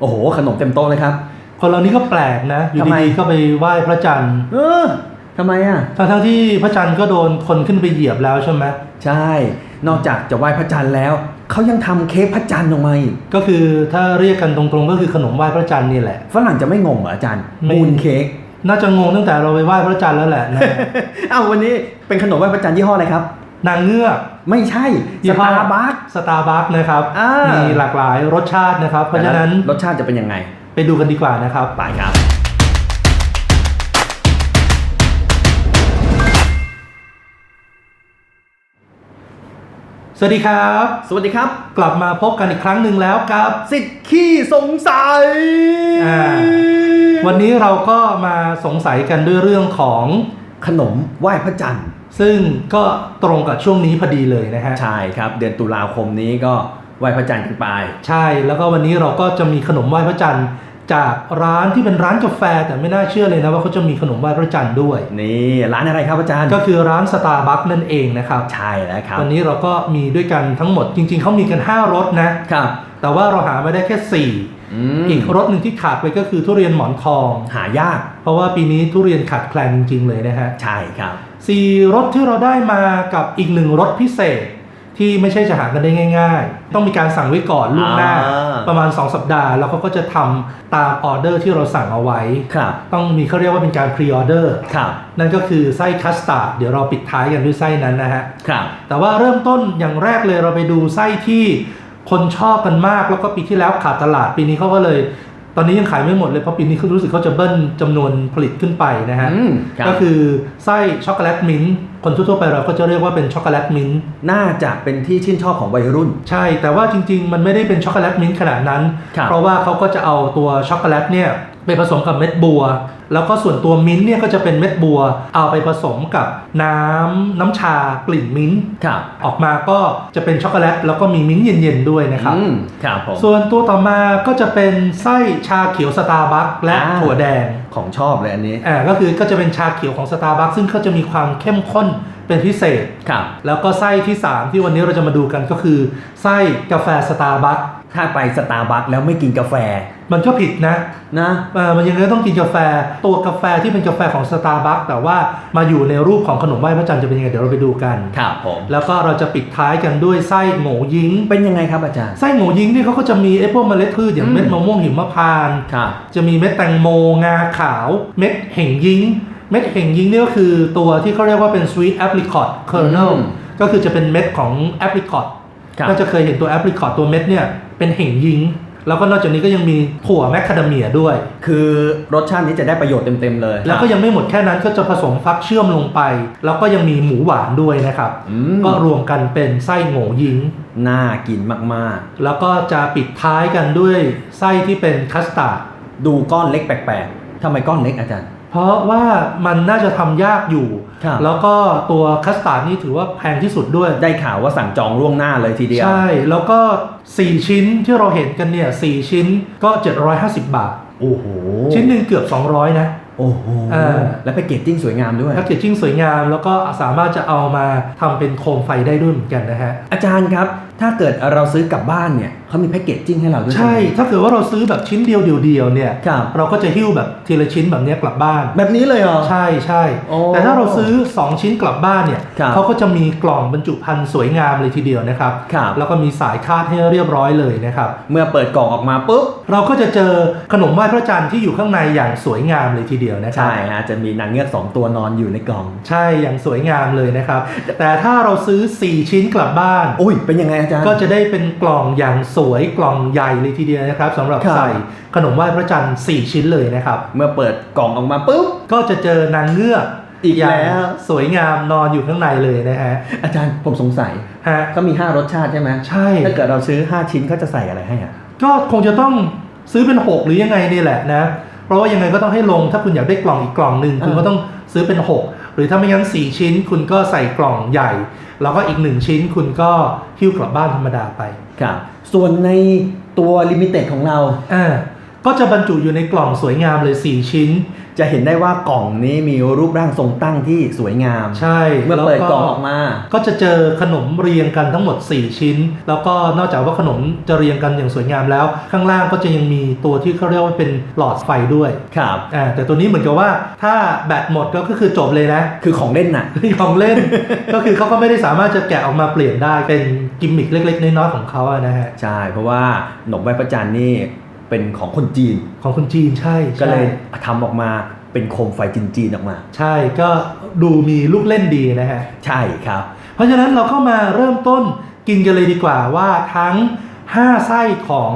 โอ้โห ขนมเต็มโต๊ะเลยครับ คนเรานี่ก็แปลกนะ อยู่ทำไม ดีๆก็ไปไหว้พระจันทร์เออทำไมอะทั้งๆที่พระจันทร์ก็โดนคนขึ้นไปเหยียบแล้วใช่ไหมใช่ นอกจากจะไหว้พระจันทร์แล้ว เขายังทำเค้กพระจันทร์ออกมาอีกก็คือถ้าเรียกกันตรงๆก็คือขนมไหว้พระจันทร์นี่แหละ ฝรั่งจะไม่งงเหรออาจารย์ไม่ มูนเค้ก น่าจะงงตั้งแต่เราไปไหว้พระจันทร์แล้วแหละนะ อ้าววันนี้เป็นขนมไหว้พระจันทร์ยี่ห้ออะไรครับ นางเงือกไม่ใช่สตาร์บัคสตาร์บัคนะครับมีมีหลากหลายรสชาตินะครับ เพราะฉะนั้นรสชาติจะเป็นยังไง ไปดูกันดีกว่านะครับไปครับ สวัสดีครับ สวัสดีครับ กลับมาพบกันอีกครั้งหนึ่งแล้วกับสิทธิ์ขี้สงสัยอ่าวันนี้เราก็มาสงสัยกันด้วยเรื่องของ ขนมไหว้พระจันทร์ ซึ่งก็ตรงกับช่วงนี้พอดีเลยนะฮะ ใช่ครับ เดือนตุลาคมนี้ก็ไหว้พระจันทร์กันไป ใช่ แล้วก็วันนี้เราก็จะมีขนมไหว้พระจันทร์จากร้านที่เป็นร้านกาแฟแต่ไม่น่าเชื่อเลยนะว่าเขาจะมีขนมไหว้พระจันทร์ด้วย นี่ร้านอะไรครับอาจารย์ก็คือร้านสตาร์บัคนั่นเองนะครับ ใช่แล้วครับ วันนี้เราก็มีด้วยกันทั้งหมดจริง ๆเขามีกัน 5รสนะครับ แต่ว่าเราหามาได้แค่อืม4อีกรสหนึ่งที่ขาดไปก็คือทุเรียนหมอนทอง หายาก เพราะว่าปีนี้ทุเรียนขาดแคลนจริงๆเลยนะฮะ ใช่ครับสี่รสที่เราได้มากับอีกหนึ่งรสพิเศษ ที่ไม่ใช่จะหากันได้ง่าย ๆ ต้องมีการสั่งไว้ก่อนล่วงหน้าอ่าประมาณ 2 สัปดาห์ แล้วเขาก็จะทำตามออเดอร์ที่เราสั่งเอาไว้ครับต้องมีเขาเรียกว่าเป็นการพรีออเดอร์ครับนั่นก็คือไส้คัสตาร์ดเดี๋ยวเราปิดท้ายกันด้วยไส้นั้นนะฮะครับแต่ว่าเริ่มต้นอย่างแรกเลยเราไปดูไส้ที่ คนชอบกันมากแล้วก็ปีที่แล้วขาดตลาดปีนี้เขาก็เลย ตอนนี้ยังขายไม่หมดเลย เพราะปีนี้เขารู้สึกเขาจะเบิ้ลจำนวนผลิตขึ้นไปนะฮะ อืมครับ ก็คือไส้ช็อกโกแลตมิ้นท์คนทั่วๆไปเราก็จะเรียกว่าเป็นช็อกโกแลตมิ้นท์ น่าจะเป็นที่ชื่นชอบของวัยรุ่น ใช่ แต่ว่าจริงๆ มันไม่ได้เป็นช็อกโกแลตมิ้นท์ขนาดนั้น ครับเพราะว่าเขาก็จะเอาตัวช็อกโกแลตเนี่ย ไปผสมกับเม็ดบัว แล้วก็ส่วนตัวมิ้นท์เนี่ยก็จะเป็นเม็ดบัว เอาไปผสมกับน้ำน้ำชากลิ่นมิ้นท์ครับ ออกมาก็จะเป็นช็อกโกแลตแล้วก็มีมิ้นท์เย็นๆด้วยนะครับ อืมครับผม ส่วนตัวต่อมาก็จะเป็นไส้ชาเขียวสตาร์บัคและอ่า ถั่วแดง ของชอบเลยอันนี้ อ่าก็คือก็จะเป็นชาเขียวของสตาร์บัคซึ่งเขาจะมีความเข้มข้นเป็นพิเศษ ครับ แล้วก็ไส้ที่ 3 ที่วันนี้เราจะมาดูกันก็คือ ไส้กาแฟสตาร์บัค ถ้าไปสตาร์บัคแล้วไม่กินกาแฟมันก็ผิดนะนะอ่ามันยังไงก็ต้องกินกาแฟ ตัวกาแฟที่เป็นกาแฟของสตาร์บัคแต่ว่ามาอยู่ในรูปของขนมไหว้พระจันทร์จะเป็นยังไงเดี๋ยวเราไปดูกัน ครับผมแล้วก็เราจะปิดท้ายกันด้วยไส้โง่ยิง เป็นยังไงครับอาจารย์ ไส้โง่ยิงนี่เขาก็จะมีไอ้พวกเมล็ดพืชอย่างอืม เม็ดมะม่วงหิมพานต์ครับ จะมีเม็ดแตงโมงาขาว เม็ดเห่งยิง เม็ดเห่งยิงนี่ก็คือตัวที่เขาเรียกว่าเป็น sweet apricot kernel อืมก็คือจะเป็นเม็ดของ apricot ครับก็จะเคยเห็นตัว apricot ตัวเม็ดเนี่ย เป็นเห่งยิง แล้วก็นอกจากนี้ก็ยังมีถั่วแมคคาเดเมียด้วย คือรสชาตินี้จะได้ประโยชน์เต็มๆเลย แล้วก็ยังไม่หมดแค่นั้นก็จะผสมฟักเชื่อมลงไป แล้วก็ยังมีหมูหวานด้วยนะครับ อืม ก็รวมกันเป็นไส้โง่ยิง น่ากินมากแล้วก็จะปิดท้ายกันด้วยไส้ที่เป็นคัสตาร์ดๆ ดูก้อนเล็กแปลกๆทำไมก้อนเล็กอาจารย์ เพราะว่ามันน่าจะทำยากอยู่ครับแล้วก็ตัวคัสตาร์ดนี่ถือว่าแพงที่สุดด้วย ได้ข่าวว่าสั่งจองล่วงหน้าเลยทีเดียว ใช่ แล้วก็ 4 ชิ้นที่เราเห็นกันเนี่ย4ชิ้นก็ 750 บาท โอ้โห ชิ้นหนึ่งเกือบ 200 นะ โอ้โหอ่าและแพคเกจจิ้งสวยงามด้วย แพ็กเกจจิ้งสวยงาม แล้วก็สามารถจะเอามาทำเป็นโคมไฟได้ด้วยเหมือนกันนะฮะ อาจารย์ครับ ถ้าเกิดเราซื้อกลับบ้านเนี่ย เขามีแพคเกจจิ้งให้เราด้วยใช่ไหมถ้าเกิดว่าเราซื้อแบบชิ้นเดียวเดียวๆเนี่ยครับเราก็จะหิ้วแบบทีละชิ้นแบบเนี้ยกลับบ้าน แบบนี้เลยเหรอ ใช่ใช่โอ้แต่ถ้าเราซื้อ 2 ชิ้นกลับบ้านเนี่ยครับเขาก็จะมีกล่องบรรจุภัณฑ์สวยงามเลยทีเดียวนะครับครับ แล้วก็มีสายคาดให้เรียบร้อยเลยนะครับ เมื่อเปิดกล่องออกมาปุ๊บ เราก็จะเจอขนมไหว้พระจันทร์ที่อยู่ข้างในอย่างสวยงามเลยทีเดียวนะครับ ใช่ฮะ จะมีนางเงือกสองตัวนอนอยู่ในกล่อง ใช่ อย่างสวยงามเลยนะครับ แต่ถ้าเราซื้อ 4 ชิ้นกลับบ้าน อุ้ย เป็นยังไงอาจารย์ ก็จะได้เป็นกล่องอย่างสวยกล่องใหญ่เลยทีเดียวนะครับสำหรับครับ ใส่ขนมไหว้พระจันทร์4 ชิ้นเลยนะครับ เมื่อเปิดกล่องออกมาปุ๊บ ก็จะเจอนางเงือกอีกย่างแล้วสวยงามนอนอยู่ข้างในเลยนะฮะอาจารย์ผมสงสัยฮะเขามี 5 รสชาติใช่ไหมใช่ ถ้าเกิดเราซื้อ 5 ชิ้นเขาจะใส่อะไรให้อะ ก็คงจะต้องซื้อเป็น 6 หรือยังไงนี่แหละนะ เพราะว่ายังไงก็ต้องให้ลงถ้าคุณอยากได้กล่องอีกกล่องหนึ่งอ่าคุณก็ต้องซื้อเป็น 6 หรือถ้าไม่งั้น 4 ชิ้น คุณก็ใส่กล่องใหญ่ แล้วก็อีก1ชิ้นคุณก็หิ้วกลับบ้านธรรมดาไปครับส่วนในตัวลิมิเต็ดของเราอ่าก็จะบรรจุอยู่ในกล่องสวยงามเลย 4 ชิ้น จะเห็นได้ว่ากล่องนี้มีรูปร่างทรงตั้งที่สวยงาม ใช่เมื่อเปิดกล่องออกมา ก็จะเจอขนมเรียงกันทั้งหมด 4 ชิ้น แล้วก็นอกจากว่าขนมจะเรียงกันอย่างสวยงามแล้ว ข้างล่างก็จะยังมีตัวที่เขาเรียกว่าเป็นหลอดไฟด้วยครับอ่าแต่ตัวนี้เหมือนกับว่าถ้าแบตหมดก็คือจบเลยนะ คือของเล่นน่ะของเล่น ก็คือเขาก็ไม่ได้สามารถจะแกะออกมาเปลี่ยนได้เป็นกิมมิคเล็ก ๆ น้อยๆของเขาอะนะฮะใช่เพราะว่าหนมไหว้พระจันทร์นี่ เป็นของคนจีน ของคนจีนใช่ใช่ก็เลยทำออกมาเป็นโคมไฟจีนๆออกมา ใช่ก็ดูมีลูกเล่นดีนะฮะ ใช่ครับ เพราะฉะนั้นเราก็มาเริ่มต้นกินกันเลยดีกว่าว่าทั้ง 5 ไส้ของ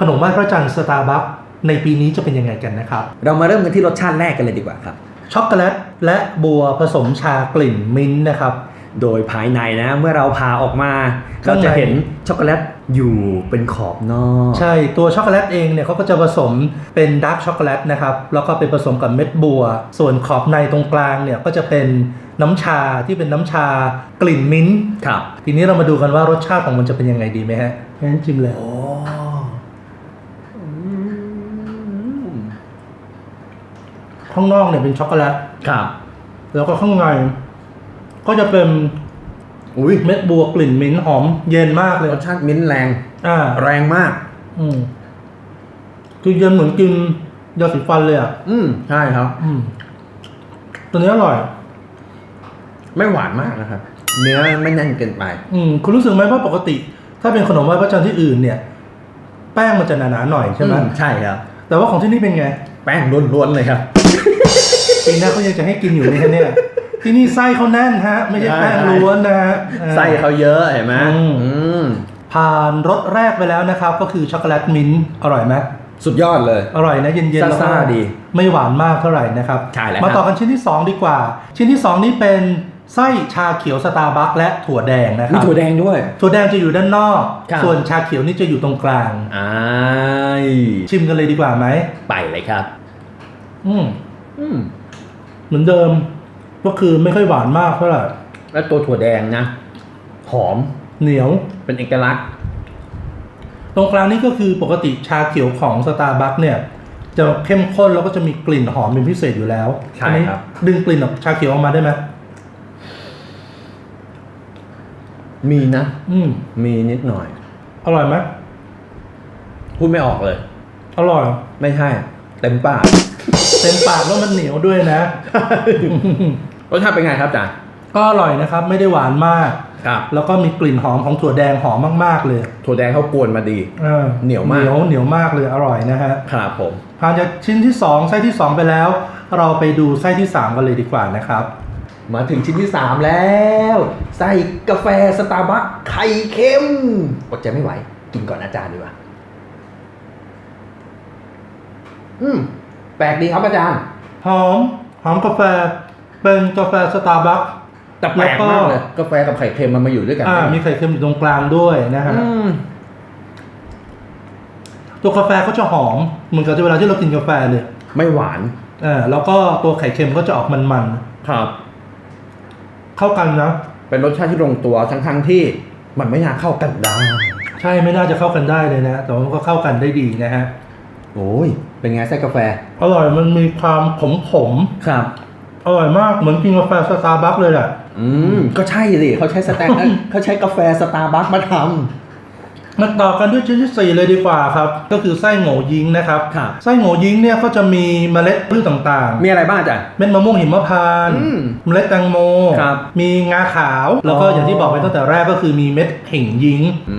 ขนมไหว้พระจันทร์สตาร์บัคในปีนี้จะเป็นยังไงกันนะครับ เรามาเริ่มกันที่รสชาติแรกกันเลยดีกว่าครับ ช็อกโกแลตและบัวผสมชากลิ่นมิ้นท์นะครับ โดยภายในนะ เมื่อเราพาออกมาข้างในเราจะเห็นช็อกโกแลตอยู่เป็นขอบนอก ใช่ตัวช็อกโกแลตเองเนี่ยเขาก็จะผสมเป็นดาร์กช็อกโกแลตนะครับแล้วก็ไปผสมกับเม็ดบัว ส่วนขอบในตรงกลางเนี่ยก็จะเป็นน้ำชาที่เป็นน้ำชากลิ่นมิ้นท์ครับทีนี้เรามาดูกันว่ารสชาติของมันจะเป็นยังไงดีไหมฮะงั้นจิ้มเลยโอ้อืมข้างนอกเนี่ยเป็นช็อกโกแลตครับ แล้วก็ข้างใน ก็จะเป็นอุ้ยเม็ดบัวกลิ่นมิ้นท์หอมเย็นมากเลยรสชาติมิ้นท์แรง อ่าแรงมาก อืมคือเย็นเหมือนกินยาสีฟันเลยอะอืมใช่ครับ อืม ตัวนี้อร่อย ไม่หวานมากนะครับ เนื้อไม่แน่นเกินไป อืมคุณรู้สึกไหมว่าปกติ ถ้าเป็นขนมไหว้พระจันทร์ที่อื่นเนี่ย แป้งมันจะหนาๆหน่อยใช่ไหมอืใช่ครับ แต่ว่าของที่นี่เป็นไง แป้งล้วนๆเลยครับ ปีหน้าเขายังจะให้กินอยู่นี่ฮะเนี่ย ที่นี่ไส้เขาแน่นฮะ ไม่ใช่แป้งใช่ล้วนนะฮะอ่ไส้เขาเยอะเห็นไหมอืมอืมผ่านรสแรกไปแล้วนะครับ ก็คือช็อกโกแลตมิ้นท์อร่อยไหมสุดยอดเลย อร่อยนะเย็นๆแล้วก็ซ่าๆดี ไม่หวานมากเท่าไหร่นะครับใช่แล้วมาต่อครับกันชิ้นที่ 2 ดีกว่า ชิ้นที่ 2 นี้เป็นไส้ชาเขียวสตาร์บัคและถั่วแดงนะคมีรับถั่วแดงด้วย ถั่วแดงจะอยู่ด้านนอกครับส่วนชาเขียวนี่จะอยู่ตรงกลางอ้ายชิมกันเลยดีกว่าไหมไปเลยครับ อืมอืมเหมือนเดิม ก็คือไม่ค่อยหวานมากเท่าไหร่แล้วตัวถั่วแดงนะ หอมเหนียวเป็นเอกลักษณ์ ตรงกลางนี่ก็คือปกติชาเขียวของสตาร์บัคเนี่ย จะเข้มข้นแล้วก็จะมีกลิ่นหอมเป็นพิเศษอยู่แล้วใช่อันนี้ครับ ดึงกลิ่นออกชาเขียวออกมาได้ไหมมีนะ อืมมีนิดหน่อย อร่อยไหมพูดไม่ออกเลย อร่อย ไม่ใช่ เต็มปาก เต็มปากแล้วมันเหนียวด้วยนะ รสชาติเป็นไงครับจ๋าก็อร่อยนะครับ ไม่ได้หวานมาก ครับ แล้วก็มีกลิ่นหอมของถั่วแดงหอมมาก ๆ เลยถั่วแดงเขากวนมาดีออเหนียวมาก เหนียวเหนียวมากเลยอร่อยนะฮะครับผม ผ่านจากชิ้นที่สองไส้ที่สองไปแล้ว เราไปดูไส้ที่สามกันเลยดีกว่านะครับ มาถึงชิ้นที่ 3 แล้วใส่กาแฟสตาร์บัคไข่เค็มอดใจไม่ไหว กินก่อนอาจารย์ดีกว่าอืมแปลกดีครับอาจารย์ หอม หอมกาแฟ เป็นกาแฟสตาร์บัคแต่แปลกมากเลยกาแฟกับไข่เค็มมันมาอยู่ด้วยกันอ่ามีไข่เค็มอยู่ตรงกลางด้วยนะฮะอืมตัวกาแฟเขาจะหอมเหมือนกับเวลาที่เรากินกาแฟเลย ไม่หวานอ่าแล้วก็ตัวไข่เค็มก็จะออกมันครับๆเข้ากันนะเป็นรสชาติที่ลงตัวทั้งทั้งๆที่มันไม่น่าเข้ากันได้ใช่ไม่น่าจะเข้ากันได้เลยนะ แต่ว่ามันก็เข้ากันได้ดีนะฮะโอ้ยเป็นไงไส้กาแฟ อร่อยมันมีความขมขมครับๆ อร่อยมากเหมือนกินกาแฟสตาร์บัคเลยแหละอืมก็ใช่สิเขาใช้สแตนเอ้ยเขาใช้กาแฟสตาร์บัคมาทมาต่อกันด้วยชิ้นที่สี่เลยดีกว่าครับ ก็คือไส้โง่ยิงนะครับครับ ไส้โง่ยิงเนี่ยก็จะมีเมล็ดพืชต่างำมีอะไรบ้างอาจารย์ๆเม็ดมะม่วงหิมพานต์อืมเมล็ดแตงโมครับมีงาขาว แล้วก็อ๋อออย่างที่บอกไปตั้งแต่แรกก็คือมีเม็ดเห่งยิงอื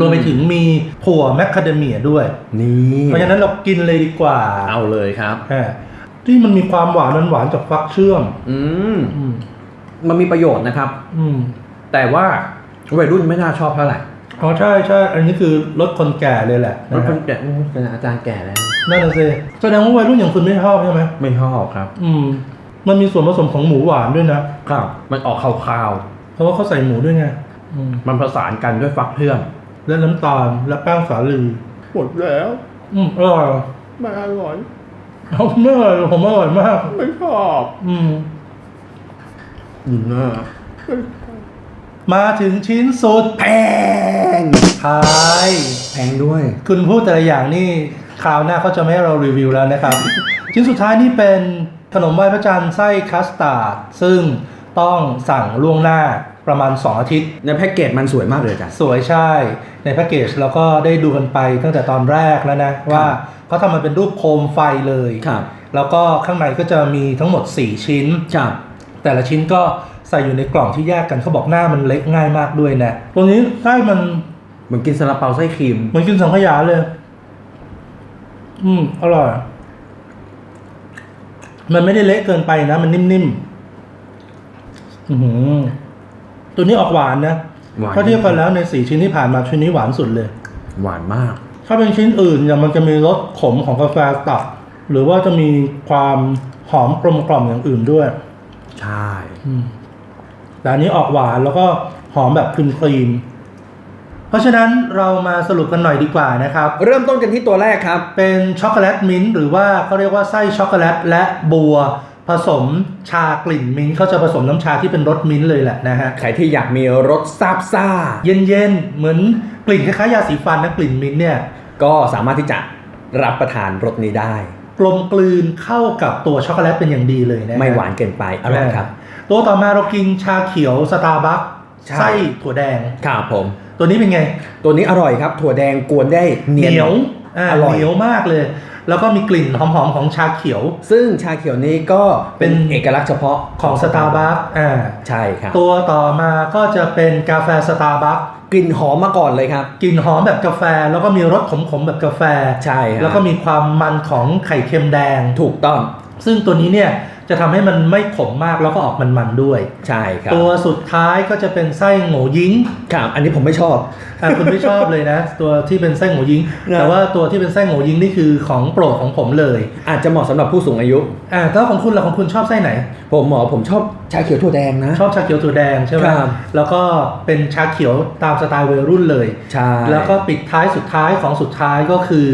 รวมไปถึงมีถั่วแมคคาเดเมียด้วยนี่เพราะฉะนั้นเรากินเลยดีกว่าเอาเลยครับอ่า ที่มันมีความหวานมันหวานจากฟักเชื่อม อืมอืม มันมีประโยชน์นะครับ อืมแต่ว่าวัยรุ่นไม่น่าชอบเท่าไหร่อ๋อใช่ใช่อันนี้คือรสคนแก่เลยแหละมันนะคเป็รันบแต่เป็นอาจารย์แก่แล้ว นั่นน่ะสิแสดงว่าวัยรุ่นอย่างคุณไม่ชอบใช่ไหมไม่ชอบครับ อืม มันมีส่วนผสมของหมูหวานด้วยนะครับ มันออกคาวเพราะว่าเขาใส่หมูด้วยไงอืมๆมันผสานกันด้วยฟักเพื่อม และน้ำตาลและแป้งสาลีหมดแล้ว อืมอร่อย ไม่อร่อย เอาไม่อร่อยผมอร่อยมาก ไม่ชอบอืมยินหน้ามาถึงชิ้นสุดแพงท้าย แพงด้วย คุณพูดแต่ละอย่างนี่คราวหน้าเขาจะไม่ให้เรารีวิวแล้วนะครับ ชิ้นสุดท้ายนี่เป็นขนมไหว้พระจันทร์ไส้คัสตาร์ดซึ่งต้องสั่งล่วงหน้า ประมาณ 2 อาทิตย์ ในแพ็กเกจมันสวยมากเลยอาจารย์สวยใช่ ในแพ็กเกจเราก็ได้ดูกันไปตั้งแต่ตอนแรกแล้วนะ ว่าเขาทำมันเป็นรูปโคมไฟเลยครับแล้วก็ข้างในก็จะมีทั้งหมด 4 ชิ้นครับแต่ละชิ้นก็ใส่อยู่ในกล่องที่แยกกันเขาบอกหน้ามันเล็กง่ายมากด้วยนะตัวนี้ไส้มันเหมือนกินซาลาเปาไส้ครีมเหมือนกินสังขยาเลย อืมอร่อยมันไม่ได้เละเกินไปนะ มันนิ่มๆอือหือ ตัวนี้ออกหวานนะหวานถ้าเทียบกันแล้วในสี่ชิ้นที่ผ่านมาชิ้นนี้หวานสุดเลย หวานมาก ถ้าเป็นชิ้นอื่นอย่างมันจะมีรสขมของกาแฟตัด หรือว่าจะมีความหอมกลมกล่อมอย่างอื่นด้วย ใช่อืมแต่อันนี้ออกหวานแล้วก็หอมแบบครีมครีมๆเพราะฉะนั้นเรามาสรุปกันหน่อยดีกว่านะครับ เริ่มต้นกันที่ตัวแรกครับ เป็นช็อกโกแลตมิ้นท์หรือว่าเขาเรียกว่าไส้ช็อกโกแลตและบัว ผสมชากลิ่นมิ้นท์เขาจะผสมน้ำชาที่เป็นรสมิ้นท์เลยแหละนะฮะ ใครที่อยากมีรสซาบซ่า เย็นๆ เหมือนกลิ่นคล้ายๆยาสีฟันนะกลิ่นมิ้นท์เนี่ย ก็สามารถที่จะรับประทานรสนี้ได้ กลมกลืนเข้ากับตัวช็อกโกแลตเป็นอย่างดีเลยนะฮะไม่หวานเกินไปอร่อยครับ ตัวต่อมาเรากินชาเขียวสตาร์บัคใช่ ไส้ถั่วแดง ครับผม ตัวนี้เป็นไงตัวนี้อร่อยครับ ถั่วแดงกวนได้เนีเหยนนียวอ่าอร่อย เหนียวมากเลย แล้วก็มีกลิ่นหอมๆของชาเขียว ซึ่งชาเขียวนี้ก็เป็นเอกลักษณ์เฉพาะของสตาร์บัคอ่าใช่ครับตัวต่อมาก็จะเป็นกาแฟสตาร์บัคกลิ่นหอมมาก่อนเลยครับกลิ่นหอมแบบกาแฟแล้วก็มีรสขมๆแบบกาแฟใช่ครับแล้วก็มีความมันของไข่เค็มแดงถูกต้อง ซึ่งตัวนี้เนี่ย จะทำให้มันไม่ขมมากแล้วก็ออกมันๆด้วย ใช่ครับ ตัวสุดท้ายก็จะเป็นไส้โง่ยิงครับอันนี้ผมไม่ชอบอะคุณไม่ชอบเลยนะ ตัวที่เป็นไส้โง่ยิงนะแต่ว่าตัวที่เป็นไส้โง่ยิงนี่คือของโปรดของผมเลย อาจจะเหมาะสำหรับผู้สูงอายุอ่าถ้าของคุณล่ะของคุณชอบไส้ไหน ผมหมอผมชอบชาเขียวถั่วแดงนะ ชอบชาเขียวถั่วแดงใช่ไหมครับแล้วก็เป็นชาเขียวตามสไตล์วัยรุ่นเลยใช่แล้วก็ปิดท้ายสุดท้ายของสุดท้ายก็คือ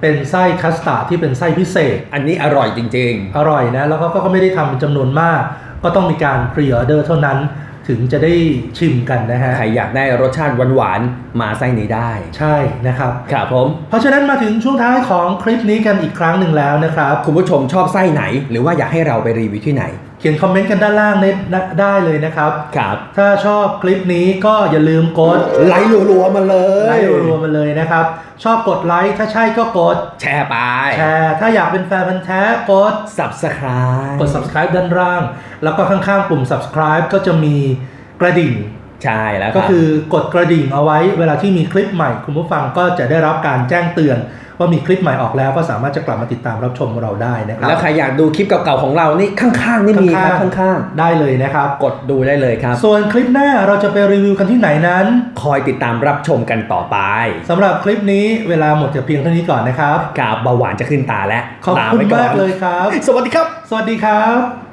เป็นไส้คัสตาร์ดที่เป็นไส้พิเศษ อันนี้อร่อยจริง อร่อยนะ แล้วก็ก็ไม่ได้ทำเป็นจำนวนมาก ก็ต้องมีการพรีออเดอร์เท่านั้นถึงจะได้ชิมกันนะฮะ ๆ ใครอยากได้รสชาติหวานๆ มาไส้นี้ได้ ใช่นะครับ ครับผม เพราะฉะนั้นมาถึงช่วงท้ายของคลิปนี้กันอีกครั้งหนึ่งแล้วนะครับ คุณผู้ชมชอบไส้ไหน หรือว่าอยากให้เราไปรีวิวที่ไหน เขียนคอมเมนต์กันด้านล่างได้ได้เลยนะครับ ครับ ถ้าชอบคลิปนี้ก็อย่าลืมกดไลค์รัวๆมาเลยไลค์รัวๆมาเลยนะครับ ชอบกดไลค์ถ้าใช่ก็กดแชร์ไป แชร์ถ้าอยากเป็นแฟนพันธ์แท้กด subscribe กด subscribe ด้านล่าง แล้วก็ข้างๆปุ่ม subscribe ก็จะมีกระดิ่งใช่แล้วก็รับคือกดกระดิ่งเอาไว้ เวลาที่มีคลิปใหม่คุณผู้ฟังก็จะได้รับการแจ้งเตือน ว่ามีคลิปใหม่ออกแล้วก็สามารถจะกลับมาติดตามรับชมเราได้นะครับแล้วใครอยากดูคลิปเก่าๆของเรานี่ข้างๆนี่มีครับข้างได้เลยนะครับๆกดดูได้เลยครับ ส่วนคลิปหน้าเราจะไปรีวิวกันที่ไหนนั้น คอยติดตามรับชมกันต่อไปสำหรับคลิปนี้เวลาหมดแต่เพียงเท่านี้ก่อนนะครับกาบเบาหวานจะขึ้นตาแล้วขอบลาคุณไว้ก่นมากเลยครับ สวัสดีครับ สวัสดีครับ